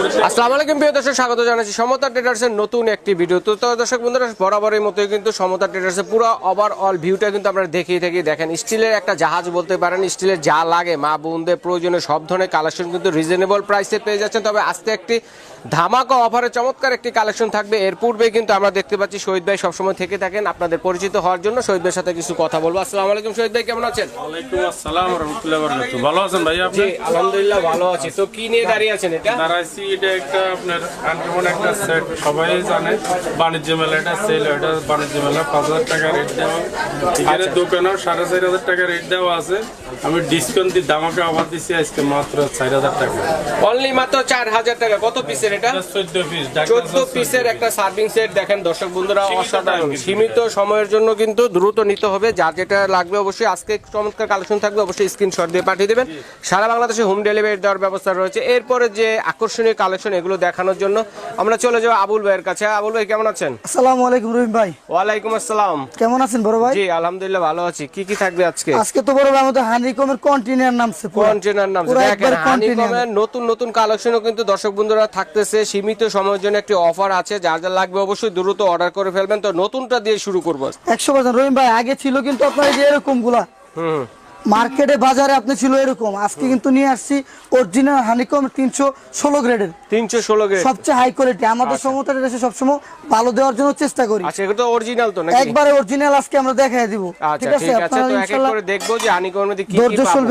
আসসালামু আলাইকুম, প্রিয় দর্শক, স্বাগত জানাচ্ছি সমতা ট্রেডার্সের নতুন একটি ভিডিও তো দর্শক বন্ধুরা বরাবরের মতোই কিন্তু সমতা ট্রেডার্সের পুরো ওভারঅল ভিউটা কিন্তু আপনারা দেখিয়ে থাকি। দেখেন, স্টিলের একটা জাহাজ বলতে পারেন, স্টিলের যা লাগে, মা বোনদের প্রয়োজনে সব ধরনের কালেকশন কিন্তু রিজনেবল প্রাইসে পেয়ে যাচ্ছেন। তবে আজকে একটি ধামাকা অফারে চমৎকার একটি কালেকশন থাকবে। এর পূর্বে কিন্তু আমরা দেখতে পাচ্ছি শহীদ ভাই সবসময় থেকে থাকেন। আপনাদের পরিচিত হওয়ার জন্য শহীদ ভাইয়ের সাথে কিছু কথা বলব। আসসালামু আলাইকুম শহীদ ভাই কেমন আছেন? ওয়ালাইকুম আসসালাম রহমতুল্লাহ বরকাতু ভালো আছেন ভাই আপনি? আলহামদুলিল্লাহ ভালো আছি। তো কি নিয়ে দাঁড়িয়ে আছেন এটা? দাঁড়াইছি এটা একটা আপনার আনকমন একটা সেট। সবাই জানে বাণিজ্য মেলা এটা সেল এটা বাণিজ্য মেলা। পাঁচ হাজার টাকা রেট দেওয়া। এখানে দোকানেও সাড়ে চার হাজার টাকা রেট দেওয়া আছে। আমি ডিসকাউন্ট দিয়ে দামাকে অফার দিচ্ছি আজকে মাত্র চার হাজার টাকা। অনলি মাত্র চার হাজার টাকা। কত পিসের এটা? চোদ্দ পিস চোদ্দ পিসের একটা সার্ভিং সেট দেখেন দর্শক বন্ধুরা অসাধারণ। সীমিত সময়ের জন্য কিন্তু দ্রুত নিতে হবে। যার যেটা লাগবে অবশ্যই আজকে চমৎকার কালেকশন থাকবে অবশ্যই স্ক্রিনশট দিয়ে পাঠিয়ে দেবেন। সারা বাংলাদেশে হোম ডেলিভারি দেওয়ার ব্যবস্থা রয়েছে। এরপরে যে আকর্ষণীয় কালেকশন এগুলো দেখানোর জন্য আমরা চলে যাব আবুল ভাইয়ের কাছে। আবুল ভাই কেমন আছেন? আসসালামু আলাইকুম রহিম ভাই। ওয়ালাইকুম আসসালাম। কেমন আছেন বড় ভাই? জি আলহামদুলিল্লাহ ভালো আছি। কি কি থাকবে আজকে? আজকে তো বড় ভাই আমাদের হানিকমের কন্টিনিউর নামছে পুরো। কন্টেনার নাম দেখেন হানিকমের নতুন নতুন কালেকশনও কিন্তু দর্শক বন্ধুরা থাকতেছে সীমিত সময়ের জন্য একটি অফার আছে যার যা লাগবে অবশ্যই দ্রুত অর্ডার করে ফেলবেন। তো নতুনটা দিয়ে শুরু করব। একশো পার্সেন্ট রহিম ভাই আগে ছিল কিন্তু আপনার এই যে এরকমগুলা হুম। মার্কেটে বাজারে আপনি ছিল এরকম। আজকে কিন্তু নিয়ে আসছি অরিজিনাল হানিকম তিনশো ষোলো গ্রেডের তিনশো ষোলো গ্রেড সবচেয়ে হাই কোয়ালিটি আমাদের সমতার এসে সবসময় ভালো দেওয়ার জন্য চেষ্টা করি। আচ্ছা তো অরিজিনাল তো নাকি? একবারে অরিজিনাল আজকে আমরা দেখাই দিব। আচ্ছা ঠিক আছে? আপনারা করে দেখব যে আনিকমের মধ্যে কি কি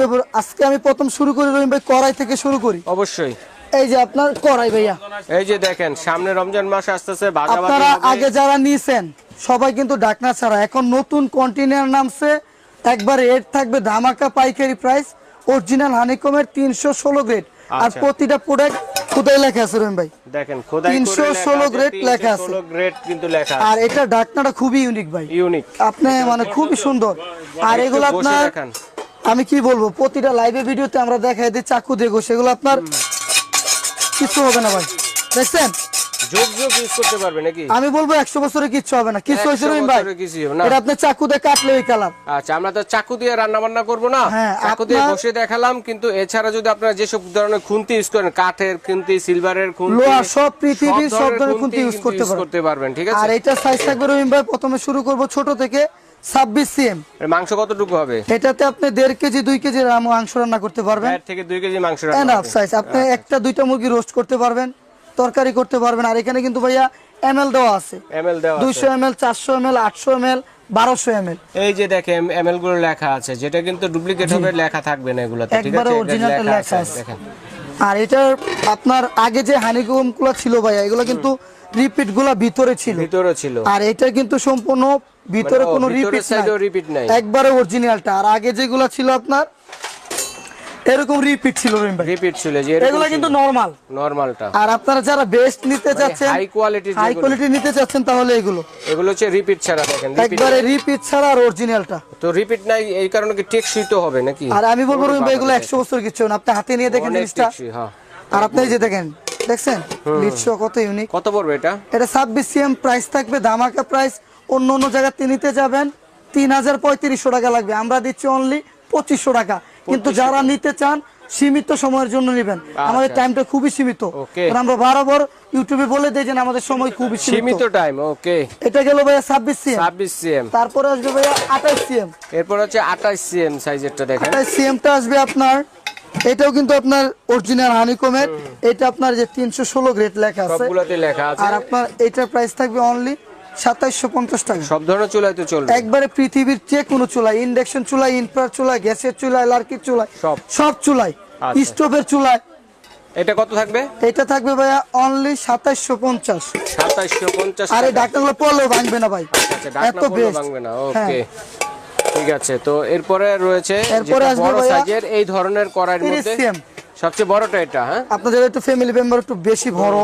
পাবো। আজকে আমি প্রথম শুরু করি রহিম ভাই কড়াই থেকে শুরু করি। অবশ্যই। এই যে আপনার কড়াই ভাইয়া। এই যে দেখেন সামনে রমজান মাস আসতেছে আপনারা আগে যারা নিয়েছেন সবাই কিন্তু ডাকনা ছাড়া। এখন নতুন কন্টেনার নামছে একবার রেট থাকবে ধামাকা পাইকারি প্রাইস অরিজিনাল হানিকমের তিনশো ষোলো গ্রেড আর আচ্ছা। প্রতিটা প্রোডাক্ট খুদাই লেখা আছে রহিম ভাই। দেখেন খোদাই 316 grade লেখা আছে। গ্রেড কিন্তু লেখা আর এটা ডাকনাটা খুবই ইউনিক ভাই। ইউনিক আপনি মানে খুবই সুন্দর। আর এগুলো আপনার আমি কি বলব প্রতিটা লাইভে ভিডিওতে আমরা দেখাই দিই চাকু দেখো সেগুলো আপনার কিছু হবে না ভাই। দেখছেন? আমি বলব একশো বছরে কিচ্ছু হবে না। কিছু 100 হয়েছে ভাই। এটা আপনি চাকু দিয়ে কাটলে ওই আচ্ছা আমরা তো চাকু দিয়ে রান্না বান্না করব না? হ্যাঁ, চাকু দিয়ে বসে দেখালাম কিন্তু এছাড়া যদি আপনারা যেসব ধরনের খুন্তি ইউজ করেন কাঠের খুন্তি সিলভারের খুন্তি সব পৃথিবীর সব ধরনের খুন্তি ইউজ করতে পারবেন। ঠিক আর আছে এটা সাইজ থাকবে রহিম ভাই প্রথমে শুরু করব ছোট থেকে। ছাব্বিশ সিএম মাংস কতটুকু হবে? এটাতে আপনি দেড় কেজি দুই কেজি মাংস রান্না করতে পারবেন। থেকে দুই কেজি মাংস সাইজ আপনি একটা দুইটা মুরগি রোস্ট করতে পারবেন তরকারি করতে পারবেন আর এখানে কিন্তু ভাইয়া এমএল দেওয়া আছে। Ml দেওয়া আছে। দুইশো এমএল চারশো এমএল আটশো এমএল বারোশো এমএল এই যে দেখেন এমএলগুলো লেখা আছে যেটা কিন্তু ডুপ্লিকেট হবে লেখা থাকবে না এগুলোতে ঠিক আছে? এটা অরিজিনালটা লেখা আছে দেখেন। আর এটার আপনার আগে যে হানিকমগুলো ছিল ভাইয়া এগুলো কিন্তু রিপিটগুলা ভিতরে ছিল। ভিতরে ছিল। আর এটা কিন্তু সম্পূর্ণ ভিতরে মানে কোনো রিপিট সাইডেও repeat নাই। একবারে অরিজিনালটা আর আগে যেগুলো ছিল আপনার এরকম রিপিট ছিল রিপিট ছিল যে এগুলো কিন্তু নরমাল নরমালটা আর আপনারা যারা বেস্ট নিতে চাচ্ছেন high quality হাই কোয়ালিটি নিতে চাচ্ছেন তাহলে এগুলো। এগুলো হচ্ছে রিপিট ছাড়া দেখেন রিপিট একবারে রিপিট ছাড়া আর অরিজিনালটা তো রিপিট নাই এই কারণে কি টেকসই তো হবে নাকি? আর আমি বলব এগুলো একশো বছর কিছু না। আপনি হাতে নিয়ে দেখেন জিনিসটা। হ্যাঁ। আর আপনি এই যে দেখেন দেখছেন? লিটশো কত ইউনিক কত পড়বে এটা? এটা ছাব্বিশ সিএম প্রাইস থাকবে ধামাকা প্রাইস অন্য অন্য জায়গাতে নিতে যাবেন তিন হাজার পঁয়ত্রিশশো টাকা লাগবে। আমরা দিচ্ছি অনলি পঁচিশশো টাকা। কিন্তু যারা নিতে চান সীমিত সময়ের জন্য নেবেন। আমাদের টাইমটা খুবই সীমিত। আমরা বরাবর ইউটিউবে বলে দিই যে আমাদের সময় খুবই সীমিত। Time okay. এটা গেল ভাইয়া ছাব্বিশ সিএম ছাব্বিশ সিএম তারপরে আসবে ভাইয়া আঠাশ সিএম এরপর হচ্ছে আঠাশ সিএম সাইজেরটা দেখেন। আঠাশ সিএমটা আসবে আপনার এটাও কিন্তু আপনার অরিজিনাল হানিকমের এটা আপনার যে তিনশো ষোলো গ্রেড লেখা আছে। সবগুলোতে লেখা আছে। আর আপনার এটার প্রাইস থাকবে অনলি সাতাইশশো পঞ্চাশ টাকা। সব ধরনের চুলাই তো চলবে। একবারে পৃথিবীর যে কোনো চুলাই ইন্ডাকশন চুলাই ইনফ্রার চুলাই গ্যাসের চুলাই লার্কির চুলাই সব। সব চুলাই আচ্ছা। স্টোভের চুলাই। এটা কত থাকবে? এটা থাকবে ভাইয়া অনলি সাতাইশশো পঞ্চাশ। সাতাইশশো পঞ্চাশ আর ডাক্তারগুলো পড়লেও ভাঙবে না ভাই। আচ্ছা এত ভাঙবে না হ্যাঁ। ওকে ঠিক আছে তো এরপরে রয়েছে এরপরে আসবে বড় সাইজের এই ধরনের কড়াইয়ের 30 মধ্যে সবচেয়ে বড়টা এটা হ্যাঁ? আপনাদের একটু ফ্যামিলি মেম্বার একটু বেশি বড়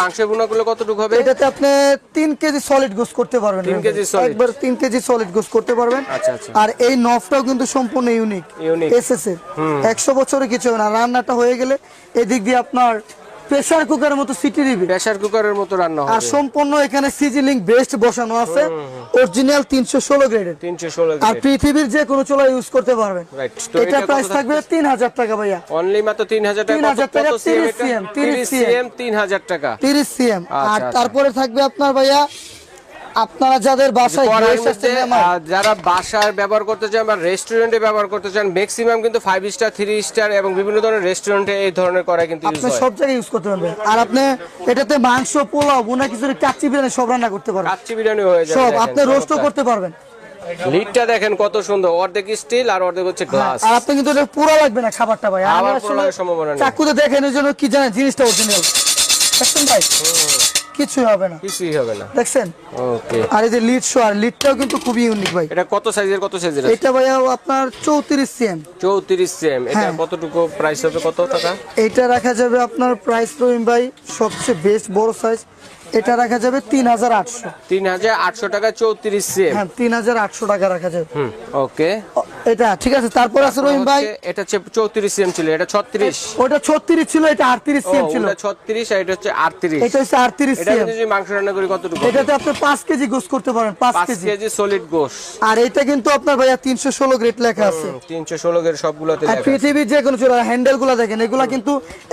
মাংসের গুণাগুলো কতটুকু হবে? এটাতে আপনি তিন কেজি সলিড গোস করতে পারবেন তিন কেজি সলিড একবার তিন কেজি সলিড গোস করতে পারবেন। আচ্ছা, আচ্ছা। আর এই নফটাও কিন্তু সম্পূর্ণ ইউনিক ইউনিক এসএস এর একশো বছরে কিছু হবে না। রান্নাটা হয়ে গেলে এদিক দিয়ে আপনার প্রেসার কুকারের মতো সিটি দিবে। প্রেসার কুকারের মতো রান্না হবে। আর সম্পূর্ণ এখানে সিজিলিং বেস্ট বসানো আছে। অরিজিনাল তিনশো ষোলো গ্রেডের তিনশো ষোলো আর পৃথিবীর যে কোনো চুলা ইউজ করতে পারবেন. এটা প্রাইস থাকবে তিন হাজার টাকা ভাইয়া। অনলি মাত্র তিন হাজার টাকা 3,000 টাকা, 30 সিএম 30 সিএম তিন হাজার টাকা। তিরিশ সিএম আচ্ছা, আর আচ্ছা। তারপরে থাকবে আপনার ভাইয়া আপনারা যাদের বাসায় যারা বাসায় ব্যবহার করতে চান বা রেস্টুরেন্টে ব্যবহার করতে চান ম্যাক্সিমাম কিন্তু ফাইভ স্টার থ্রি স্টার এবং বিভিন্ন ধরনের রেস্টুরেন্টে এই ধরনের করা কিন্তু ইউজ আপনি সব জায়গায় ইউজ করতে পারবেন। আর আপনি এটাতে মাংস পোলাও বোনা কিছু কাচ্চি বিরিয়ানি সব রান্না করতে পারবেন। কাচ্চি বিরিয়ানি হয়ে যাবে সব আপনি রোস্টও করতে পারবেন। লিডটা দেখেন কত সুন্দর অর্ধেক স্টিল আর অর্ধেক হচ্ছে গ্লাস আর আপনি কিন্তু এটা পুরো লাগবে না খাবারটা ভাই। আমি আবার পুরো আসলে সম্ভাবনা নেই। চাকুতে দেখেন এই জন্য কি জানেন জিনিসটা অরিজিনাল দেখছেন ভাই? কিছুই হবে না। কিছুই হবে না। দেখছেন? ওকে আর এই যে লিড শো আর লিডটাও কিন্তু খুবই ইউনিক ভাই। এটা কত সাইজের কত সাইজের এটা ভাইয়া আপনার চৌত্রিশ সিএম চৌত্রিশ সিএম এটা হ্যাঁ। কতটুকু প্রাইস হবে কত টাকা? এটা রাখা যাবে আপনার প্রাইস রহিম ভাই সবচেয়ে বেস্ট বড় সাইজ এটা রাখা যাবে তিন হাজার আটশো। তিন হাজার আটশো টাকা চৌত্রিশ হ্যাঁ তিন হাজার আটশো টাকা রাখা যাবে। ওকে। এটা ঠিক আছে তারপর আছে রহিম ভাই। এটা হচ্ছে চৌত্রিশ সেম ছিল এটা ছত্রিশ। ওটা ছত্রিশ ছিল এটা আটত্রিশ সিএম ছিল। ছত্রিশ আর এটা হচ্ছে আটত্রিশ। এটা হচ্ছে আটত্রিশ সিএম যদি মাংস রান্না করি কতটুকু এটাতে আপনি পাঁচ কেজি গোস করতে পারেন পাঁচ কেজি। কেজি সলিড গোশ। আর এটা কিন্তু আপনার ভাইয়া তিনশো ষোলো গ্রেড লেখা আছে। তিনশো ষোলো এর সবগুলোতে আর পৃথিবীর যে কোনো চোরা হ্যান্ডেলগুলা দেখেন এগুলা কিন্তু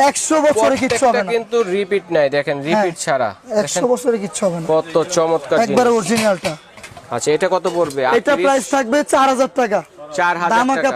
একশো বছরে কিচ্ছু হবে না। কিন্তু রিপিট নাই দেখেন রিপিট ছাড়া। একশো বছরে কিচ্ছু হবে না। কত চমৎকার একবারে অরিজিনালটা আচ্ছা এটা কত পড়বে? এটা প্রাইস থাকবে চার হাজার টাকা।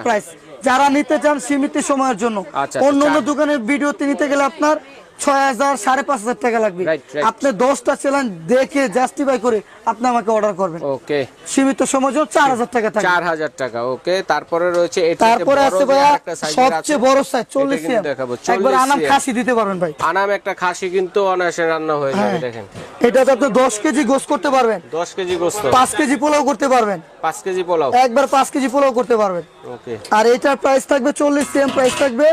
প্রাইস যারা নিতে চান সীমিত সময়ের জন্য। আচ্ছা, অন্য অন্য দোকানের ভিডিওতে নিতে গেলে আপনার ছয় হাজার সাড়ে পাঁচ হাজার টাকা লাগবে. আপনি দশটা চ্যালেঞ্জ দেখে জাস্টিফাই করে আপনি আমাকে অর্ডার করবেন। ওকে সীমিত সময়ের জন্য চার হাজার টাকা থাকবে। চার হাজার টাকা ওকে তারপরে রয়েছে তারপরে আছে ভাইয়া সবচেয়ে বড় সাইজ চল্লিশ দেখাবো একবার আনাম খাসি দিতে পারবেন ভাই। আনাম একটা খাসি কিন্তু অনায়াসে রান্না হয়ে যাবে হ্যাঁ। দেখেন। এটাতে আপনি দশ কেজি গোস করতে পারবেন। দশ কেজি গোস্ত। পাঁচ কেজি পোলাও করতে পারবেন। পাঁচ কেজি পোলাও। একবার পাঁচ কেজি পোলাও করতে পারবেন। ওকে আর এটার প্রাইস থাকবে চল্লিশ সিএম প্রাইস থাকবে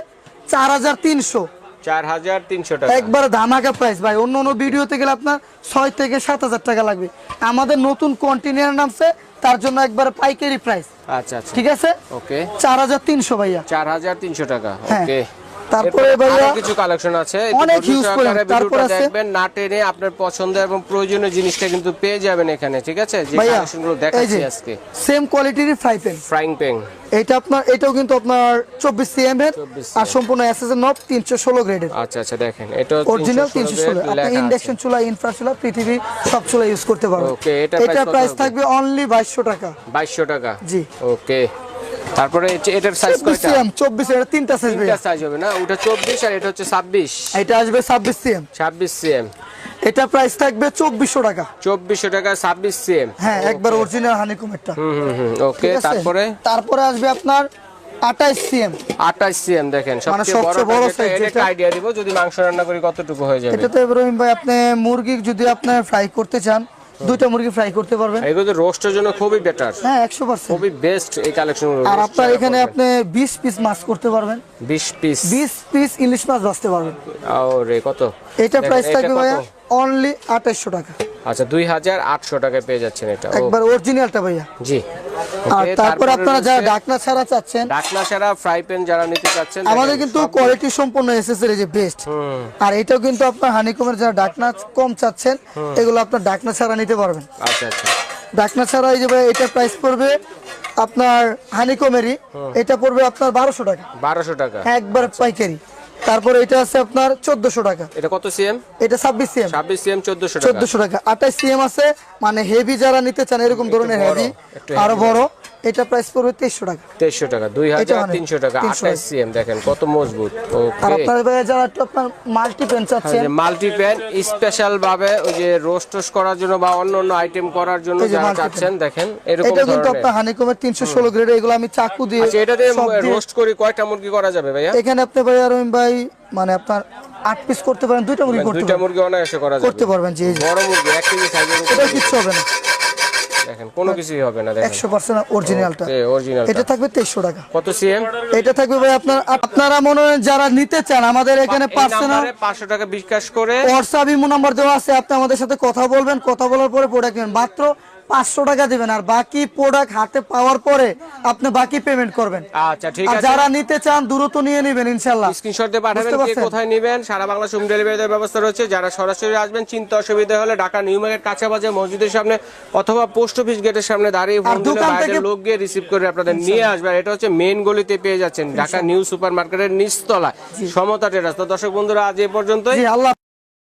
চার হাজার তিনশো। চার হাজার তিনশো টাকা। একবার ধামাকা প্রাইস ভাই। অন্য অন্য ভিডিওতে গেলে আপনার ছয় থেকে সাত হাজার টাকা লাগবে। আমাদের নতুন কন্টিনিয়ার নামছে তার জন্য একবার পাইকারি প্রাইস আচ্ছা আচ্ছা। ঠিক আছে? ওকে চার হাজার তিনশো ভাইয়া। চার হাজার তিনশো টাকা। হ্যাঁ। ওকে তারপরে ভাইয়া কিছু কালেকশন আছে। অনেক use করেন। তারপর আছে- দেখবেন না টেনে আপনার পছন্দ এবং প্রয়োজনীয় জিনিসটা কিন্তু পেয়ে যাবেন এখানে ঠিক আছে? যে ভাইয়া কালেকশনগুলো এই দেখাচ্ছি আজকে। সেম কোয়ালিটির ফ্রাই প্যান ফ্রাইং প্যান এটা আপনার এটাও কিন্তু আপনার চব্বিশ সিএম এর আর সম্পূর্ণ এস এস নব তিনশো ষোলো গ্রেডের আচ্ছা আচ্ছা দেখেন এটা অরিজিনাল তিনশো ষোলো আপনি ইন্ডাকশন চুলা ইনফ্রা চুলা পৃথিবী সব চুলা ইউজ করতে পারবেন। এটার এটা প্রাইস থাকবে অনলি বাইশশো টাকা। বাইশশো টাকা? জি। ওকে তারপরে এটার সাইজ কয়টা? সিএম চব্বিশ এটা তিনটা সাইজ তিনটা সাইজ হবে না? ওটা চব্বিশ আর এটা হচ্ছে ছাব্বিশ। এটা আসবে ছাব্বিশ সিএম ছাব্বিশ সিএম এটা প্রাইস থাকবে চব্বিশশো টাকা। চব্বিশশো টাকা ছাব্বিশ সিএম হ্যাঁ একবার অরিজিনাল হানিকুমেরটা হুম হুম হুম ওকে তারপরে? তারপরে আসবে আপনার আঠাইশ সিএম আঠাশ সিএম দেখেন সবচেয়ে মানে সবচেয়ে বড় size এটা আইডিয়া দিব যদি মাংস রান্না করি কতটুকু হয়ে যাবে? এটাতে ইব্রাহিম ভাই আপনি মুরগি যদি আপনি ফ্রাই করতে চান দুইটা মুরগি ফ্রাই করতে পারবেন। এগুলো তো রোস্টের জন্য খুবই বেটার হ্যাঁ একশো পার্সেন্ট খুবই বেস্ট এই কালেকশন আর আপনার এখানে আপনি বিশ পিস মাছ করতে পারবেন। বিশ পিস বিশ পিস ইলিশ মাছ বাঁচতে পারবেন। আরে কত? এটা প্রাইস থাকবে ভাইয়া অনলি 2800 টাকা। আচ্ছা দুই হাজার আটশো টাকায় পেয়ে যাচ্ছেন এটা। একবার অরিজিনালটা ভাইয়া। জি। আর তারপর আপনারা যারা ডাকনা ছাড়া চাচ্ছেন ঢাকনা ছাড়া ফ্রাই প্যান যারা নিতে চাচ্ছেন আমাদের কিন্তু কোয়ালিটি সম্পূর্ণ এসএসএর যে বেস্ট আর এটাও কিন্তু আপনার হানিকমের যারা ডাকনা কম চাচ্ছেন এগুলো আপনার ডাকনা ছাড়া নিতে পারবেন। আচ্ছা আচ্ছা। ডাকনা ছাড়া এই যে ভাই এটা প্রাইস পড়বে আপনার হানিকমেরই এটা পড়বে আপনার বারোশো টাকা। বারোশো টাকা। একবার পাইকারি। তারপরে এটা আছে আপনার চোদ্দশো টাকা। এটা কত সিএম? এটা ছাব্বিশ সিএম। ছাব্বিশ সিএম চোদ্দশো টাকা। চোদ্দশো টাকা। আঠাইশ সিএম আছে মানে হেভি যারা নিতে চান এরকম ধরনের হেভি আরও বড়। এটা প্রাইস পড়বে তেইশশো টাকা। তেইশশো টাকা দুই হাজার মানে তিনশো টাকা 300 আঠাশ সিএম দেখেন কত মজবুত আর আপনার ভাইয়া যারা একটু আপনার মাল্টি পেন চাচ্ছেন মাল্টি প্যান স্পেশাল ভাবে ওই যে রোস্ট টোস্ট করার জন্য বা অন্য অন্য আইটেম করার জন্য যারা চাচ্ছেন দেখেন এরকম এটা কিন্তু আপনার হানিকমের তিনশো ষোলো গ্রেড এগুলো আমি চাকু দিয়ে আচ্ছা সব দিয়ে- রোস্ট করি কয়টা মুরগি করা যাবে ভাইয়া? এখানে আপনি ভাইয়া রহিম ভাই মানে আপনার আট পিস করতে পারেন দুইটা মুরগি করতে দুইটা মুরগি অনায়াসে করা যাবে। করতে পারবেন জি জি। বড় মুরগি এক কেজি সাইজের এটা কিচ্ছু হবে না। দেখেন কোনো কিছুই হবে না দেখেন। একশো পার্সেন্ট অরিজিনালটা অরিজিনাল এটা থাকবে 2300 টাকা। কত সিএম? এটা থাকবে ভাই আপনার আপনারা মনে হয় যারা নিতে চান আমাদের এখানে পার্সোনাল পাঁচশো টাকা বিকাশ করে WhatsApp ইমো নাম্বার দেওয়া আছে আপনি আমাদের সাথে কথা বলবেন কথা বলার পরে প্রোডাক্ট নেবেন। মাত্র পাঁচশো টাকা দিবেন আর বাকি প্রোডাক্ট হাতে পাওয়ার পরে আপনি বাকি পেমেন্ট করবেন। আচ্ছা ঠিক আছে। যারা নিতে চান দ্রুত নিয়ে নেবেন ইনশাল্লাহ। স্ক্রিনশট দিয়ে পাঠাবেন কে কোথায় নেবেন সারা বাংলা হোম ব্যবস্থা রয়েছে। যারা সরাসরি আসবেন চিন্তা অসুবিধা হলে ঢাকা নিউ মার্কেট কাছাবাজে মসজিদের সামনে অথবা পোস্ট অফিস গেটের সামনে দাঁড়িয়ে ফোন দিলে বাইরের লোক গিয়ে রিসিভ করে আপনাদের নিয়ে আসবে। আর এটা হচ্ছে মেইন গলিতে পেয়ে যাচ্ছেন ঢাকা নিউ সুপার মার্কেটের নিচতলা সমতা টেরাস তো দর্শক বন্ধুরা আজ এই পর্যন্তই। আল্লাহ